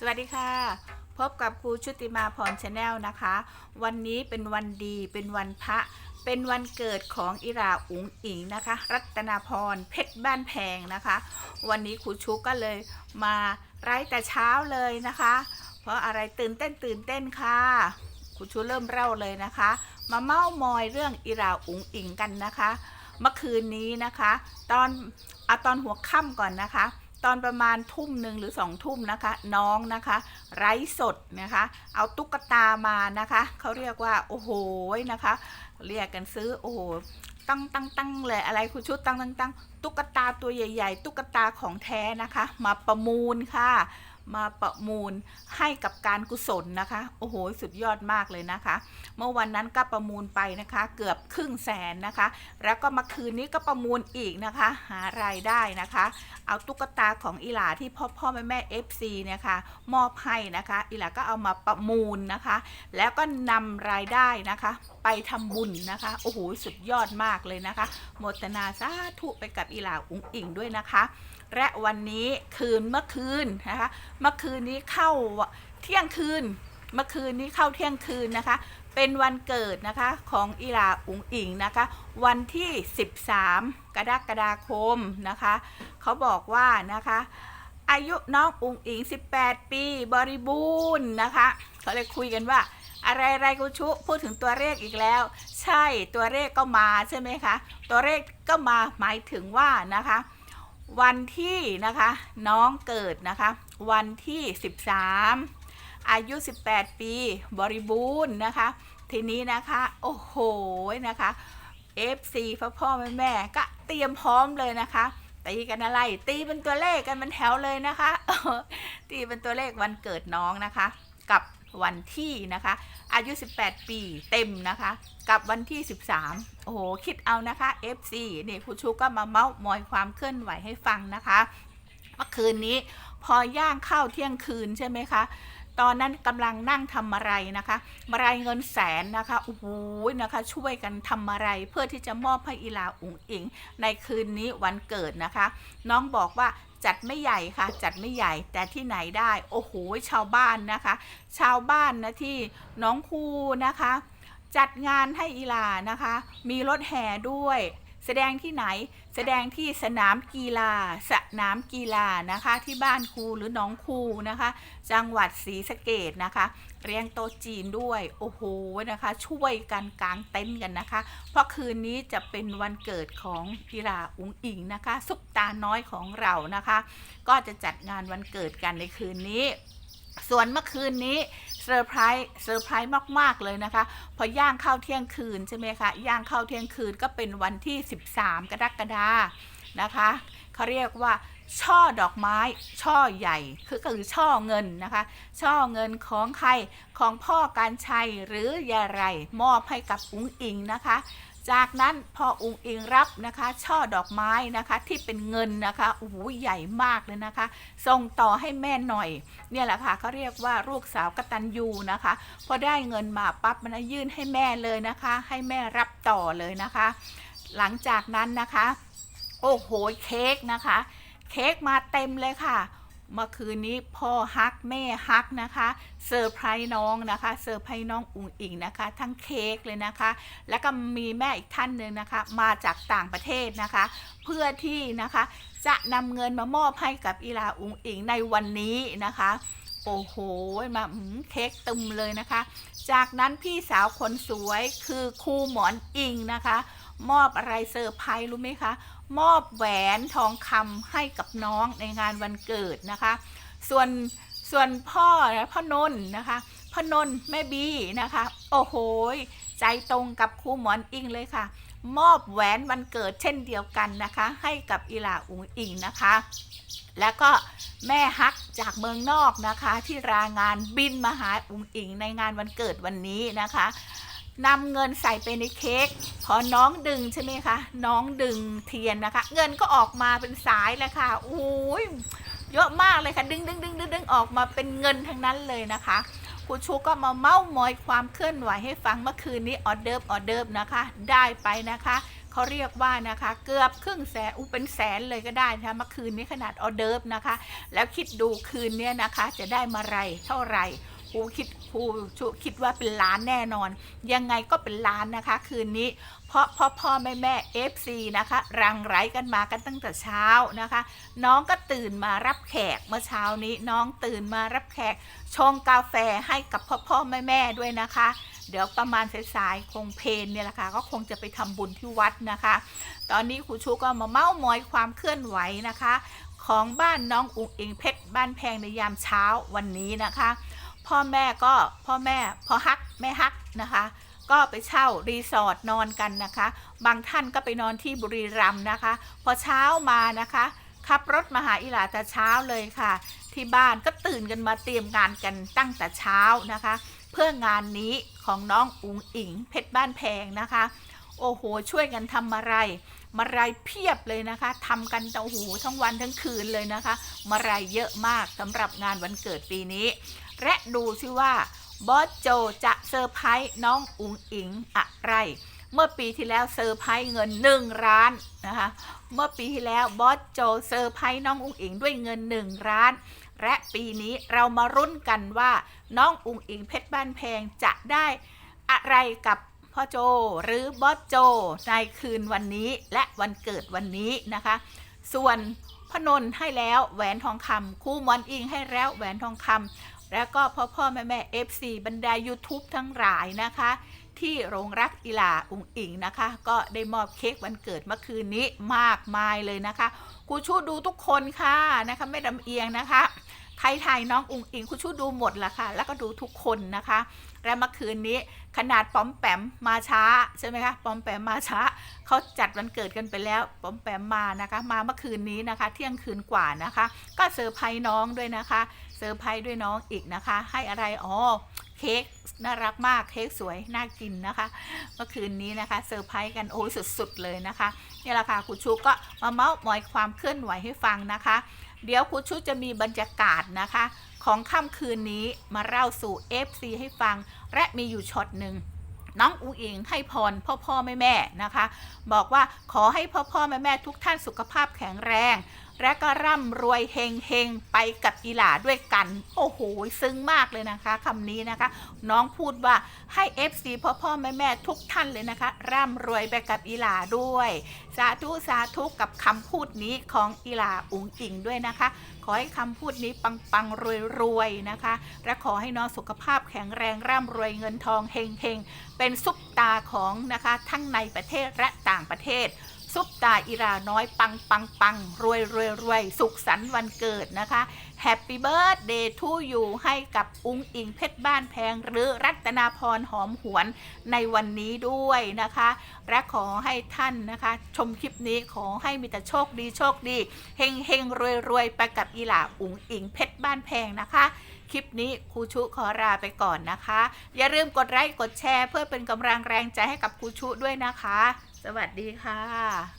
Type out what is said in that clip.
สวัสดีค่ะ พบกับครูชุติมาพรชาแนลนะคะ วันนี้เป็นวันดีเป็นวันพระเป็นวันเกิดของอิราอุ๋งอิงนะคะ รัตนาพรเพชรบ้านแพงนะคะ วันนี้ครูชุกก็เลยมาไร้แต่เช้าเลยนะคะ เพราะอะไรตื่นเต้นตื่นเต้นค่ะครูชูเริ่มเล่าเลยนะคะ มาเม้ามอยเรื่องอิราอุ๋งอิงกันนะคะ เมื่อคืนนี้นะคะ ตอนเอาตอนหัวค่ำก่อนนะคะ ตอนประมาณทุ่มหนึ่งหรือสองทุ่มนะคะ น้องนะคะ ไร้สดนะคะ เอาตุ๊กตามานะคะเขาเรียกว่าโอ้โหนะคะ เรียกกันซื้อโอ้โหตั้งตั้งตั้งเลยอะไรคุณชุดตั้งตั้งตั้งตุ๊กตาตัวใหญ่ ๆ ตุ๊กตาของแท้นะคะ มาประมูลค่ะ มาประมูลให้กับการกุศลนะคะ โอ้โห สุดยอดมากเลยนะคะ เมื่อวันนั้นก็ประมูลไปนะคะ เกือบครึ่งแสนนะคะ แล้วก็มาคืนนี้ก็ประมูลอีกนะคะ หารายได้นะคะ เอาตุ๊กตาของอีหลาที่พ่อพ่อแม่แม่ FC เนี่ยค่ะมอบให้นะคะอีหลาก็เอามาประมูลนะคะ แล้วก็นำรายได้นะคะ ไปทำบุญนะคะ โอ้โห สุดยอดมากเลยนะคะโมทนาสาธุไปกับอีหลาอุ๋งอิงด้วยนะคะ และวันนี้คืนเมื่อคืนนะคะเมื่อคืนนี้เข้าเที่ยงคืน เมื่อคืนนี้เข้าเที่ยงคืนนะคะ เป็นวันเกิดนะคะของอีหลาอุ๋งอิงนะคะ วันที่ 13 กรกฎาคมนะคะเขาบอกว่านะคะอายุน้องอุ๋งอิง 18 ปี บริบูรณ์นะคะเขาเลยคุยกันว่าอะไรอะไรกุชุพูดถึงตัวเลขอีกแล้ว ใช่ตัวเลขก็มาใช่ไหมคะ ตัวเลขก็มาหมายถึงว่านะคะ วันที่นะคะน้องเกิดนะคะ วันที่ 13 อายุ 18 ปี บริบูรณ์นะคะ ทีนี้นะคะ โอ้โหนะคะ FC พ่อพ่อแม่แม่ก็เตรียมพร้อมเลยนะคะตีกันอะไร ตีเป็นตัวเลขกันเป็นแถวเลยนะคะตีเป็นตัวเลขวันเกิดน้องนะคะ กับ วันที่นะคะ อายุ 18 ปีเต็มนะคะ กับวันที่ 13 โอ้โห คิดเอานะคะ FC นี่ครูชูก็มาเมาส์มอยความเคลื่อนไหวให้ฟังนะคะ เมื่อคืนนี้พอย่างเข้าเที่ยงคืนใช่ไหมคะตอนนั้นกำลังนั่งทำอะไรนะคะมารายเงินแสนนะคะโอ้โหนะคะ ช่วยกันทำอะไรเพื่อที่จะมอบให้อีลาอุ๋งอิง ในคืนนี้วันเกิดนะคะ น้องบอกว่า จัดไม่ใหญ่ค่ะ จัดไม่ใหญ่แต่ที่ไหนได้โอ้โหชาวบ้านนะคะ ชาวบ้านนะที่น้องคูนะคะ จัดงานให้อีลานะคะ มีรถแห่ด้วย แสดงที่ไหน แสดงที่สนามกีฬา สนามกีฬานะคะ ที่บ้านครูหรือน้องครูนะคะ จังหวัดศรีสะเกดนะคะ เรียงโต๊ะจีนด้วย โอ้โหนะคะ ช่วยกันกางเต็นท์กันนะคะ เพราะคืนนี้จะเป็นวันเกิดของกีฬาอุ๋งอิงนะคะซุปตาน้อยของเรานะคะ ก็จะจัดงานวันเกิดกันในคืนนี้ ส่วนเมื่อคืนนี้เซอร์ไพรส์เซอร์ไพรส์มาก ๆ เลยนะคะ พอย่างเข้าเที่ยงคืนใช่ไหมคะย่างเข้าเที่ยงคืนก็เป็นวันที่ 13 กรกฎานะคะเขาเรียกว่า ช่อดอกไม้ ช่อใหญ่คือก็คือช่อเงินนะคะ ช่อเงินของใครของพ่อการชัยหรือยาไรมอบให้กับอุ้งอิงนะคะ จากนั้นพออุงอิงรับนะคะ ช่อดอกไม้นะคะที่เป็นเงินนะคะโอ้โหใหญ่มากเลยนะคะ ส่งต่อให้แม่หน่อย เนี่ยแหละค่ะเขาเรียกว่าลูกสาวกตัญญูนะคะ พอได้เงินมาปั๊บมันยื่นให้แม่เลยนะคะ ให้แม่รับต่อเลยนะคะ หลังจากนั้นนะคะ โอ้โหเค้กนะคะ เค้กมาเต็มเลยค่ะ เมื่อคืนนี้พ่อฮักแม่ฮักนะคะเซอร์ไพรส์น้องนะคะเซอร์ไพรส์น้องอุ๋งอิงนะคะ ทั้งเค้กเลยนะคะ แล้วก็มีแม่อีกท่านหนึ่งนะคะ มาจากต่างประเทศนะคะ เพื่อที่นะคะจะนำเงินมามอบให้กับอีลาอุ๋งอิงในวันนี้นะคะโอ้โห มาเค้กตึมเลยนะคะ จากนั้นพี่สาวคนสวยคือครูหมอนอิงนะคะ มอบอะไรเซอร์ไพรส์รู้ไหมคะ มอบแหวนทองคำให้กับน้องในงานวันเกิดนะคะ ส่วนส่วนพ่อนะพ่อนนท์นะคะ พ่อนนท์แม่บีนะคะ โอ้โหใจตรงกับครูหมอนอิงเลยค่ะ มอบแหวนวันเกิดเช่นเดียวกันนะคะ ให้กับอีหลาอุงอิงนะคะ แล้วก็แม่ฮักจากเมืองนอกนะคะ ที่รางานบินมาหาอุงอิงในงานวันเกิดวันนี้นะคะ นำเงินใส่ไปในเค้กพอน้องดึงใช่ไหมคะ น้องดึงเทียนนะคะ เงินก็ออกมาเป็นสายเลยค่ะโอ้ยเยอะมากเลยค่ะ ดึงดึงดึงดึงดึงออกมาเป็นเงินทั้งนั้นเลยนะคะครูชูก็มาเม้ามอยความเคลื่อนไหวให้ฟังเมื่อคืนนี้ออเดิร์ฟออเดิร์ฟนะคะ ได้ไปนะคะเขาเรียกว่านะคะ เกือบครึ่งแสนอุยเป็นแสนเลยก็ได้นะคะเมื่อคืนนี้ขนาดออเดิร์ฟนะคะ แล้วคิดดูคืนนี้นะคะ จะได้มาไรเท่าไหร่ ครูคิดครูชุคิดว่าเป็นล้านแน่นอน ยังไงก็เป็นล้านนะคะ คืนนี้ เพราะพ่อพ่อแม่แม่ FC นะคะ รังไหรกันมากันตั้งแต่เช้านะคะ น้องก็ตื่นมารับแขกเมื่อเช้านี้ น้องตื่นมารับแขกชงกาแฟให้กับพ่อพ่อแม่แม่ด้วยนะคะ เดี๋ยวประมาณสายๆคงเพนเนี่ยแหละค่ะก็คงจะไปทำบุญที่วัดนะคะ ตอนนี้ครูชูก็มาเม้ามอยความเคลื่อนไหวนะคะ ของบ้านน้องอุ๋งอิงเพชรบ้านแพงในยามเช้าวันนี้นะคะ พ่อแม่ก็พ่อแม่พ่อฮักแม่ฮักนะคะ ก็ไปเช่ารีสอร์ทนอนกันนะคะ บางท่านก็ไปนอนที่บุรีรัมย์นะคะ พอเช้ามานะคะขับรถมาหาอิหลาแต่เช้าเลยค่ะ ที่บ้านก็ตื่นกันมาเตรียมงานกันตั้งแต่เช้านะคะ เพื่องานนี้ของน้องอุ๋งอิงเพชรบ้านแพงนะคะ โอ้โห ช่วยกันทำอะไรมาไรายเพียบเลยนะคะทำกันโอ้โหทั้งวันทั้งคืนเลยนะคะมาไรายเยอะมากสำหรับงานวันเกิดปีนี้ และดูซิว่าบอสโจจะเซอร์ไพรส์น้องอุ๋งอิงอะไร เมื่อปีที่แล้วเซอร์ไพรส์เงิน1ล้านนะคะเมื่อปีที่แล้วบอสโจเซอร์ไพรส์น้องอุ๋งอิงด้วยเงิน1ล้าน และปีนี้เรามารุ่นกันว่าน้องอุ๋งอิงเพชรบ้านแพงจะได้อะไรกับพ่อโจหรือบอสโจในคืนวันนี้และวันเกิดวันนี้นะคะ ส่วนพนน์ให้แล้วแหวนทองคำคู่มอนอิงให้แล้วแหวนทองคำ แล้วก็พ่อพ่อแม่แม่เอฟซีบรรดา YouTube ทั้งหลายนะคะ ที่โรงรักอีหลาอุงอิงนะคะ ก็ได้มอบเค้กวันเกิดเมื่อคืนนี้มากมายเลยนะคะครูชูดูทุกคนค่ะนะคะไม่ลำเอียงนะคะ ใครถ่ายน้องอุงอิงครูชูดูหมดละค่ะ แล้วก็ดูทุกคนนะคะ และเมื่อคืนนี้ขนาดปอมแปมมาช้าใช่ไหมคะปอมแปมมาช้าเขาจัดวันเกิดกันไปแล้วปอมแปมมานะคะ มาเมื่อคืนนี้นะคะ เที่ยงคืนกว่านะคะ ก็เซอร์ไพรส์น้องด้วยนะคะเซอร์ไพรส์ด้วยน้องอีกนะคะ ให้อะไรอ๋อ เค้กน่ารักมากเค้กสวยน่ากินนะคะ เมื่อคืนนี้นะคะเซอร์ไพรส์กันโอ้ยสุดๆเลยนะคะนี่แหละค่ะครูชูก็มาเมาส์มอยความเคลื่อนไหวให้ฟังนะคะ เดี๋ยวครูชูจะมีบรรยากาศนะคะ ของค่ำคืนนี้มาเล่าสู่ FC ให้ฟัง และมีอยู่ช็อตหนึ่งน้องอูอิงให้พรพ่อพ่อแม่แม่นะคะ บอกว่าขอให้พ่อพ่อแม่แม่ทุกท่านสุขภาพแข็งแรง และก็ร่ำรวยเฮงเฮงไปกับอีหลาด้วยกัน โอ้โห ซึ้งมากเลยนะคะคำนี้นะคะ น้องพูดว่าให้ FC พ่อพ่อแม่แม่ทุกท่านเลยนะคะ ร่ำรวยไปกับอีหลาด้วย สาธุสาธุกับคำพูดนี้ของอีหลาอุ๋งอิงด้วยนะคะ ขอให้คำพูดนี้ปังปังรวยรวยนะคะ และขอให้น้องสุขภาพแข็งแรงร่ำรวยเงินทองเฮงเฮงเป็นซุปตาของนะคะ ทั้งในประเทศและต่างประเทศ ซุปตาอิราน้อยปังปังปังรวยรวยรวยสุขสันต์วันเกิดนะคะแฮปปี้เบิร์ดเดย์ทูยูให้กับอุ้งอิงเพชรบ้านแพง หรือรัตนาพรหอมหวนในวันนี้ด้วยนะคะ และขอให้ท่านนะคะ ชมคลิปนี้ขอให้มีแต่โชคดีโชคดีเฮงเฮงรวยรวยไปกับอีหลาอุ๋งอิงเพชรบ้านแพงนะคะ คลิปนี้ครูชุขอลาไปก่อนนะคะ อย่าลืมกดไลค์กดแชร์ เพื่อเป็นกำลังแรงใจให้กับครูชุด้วยนะคะ วัสดีค่ะ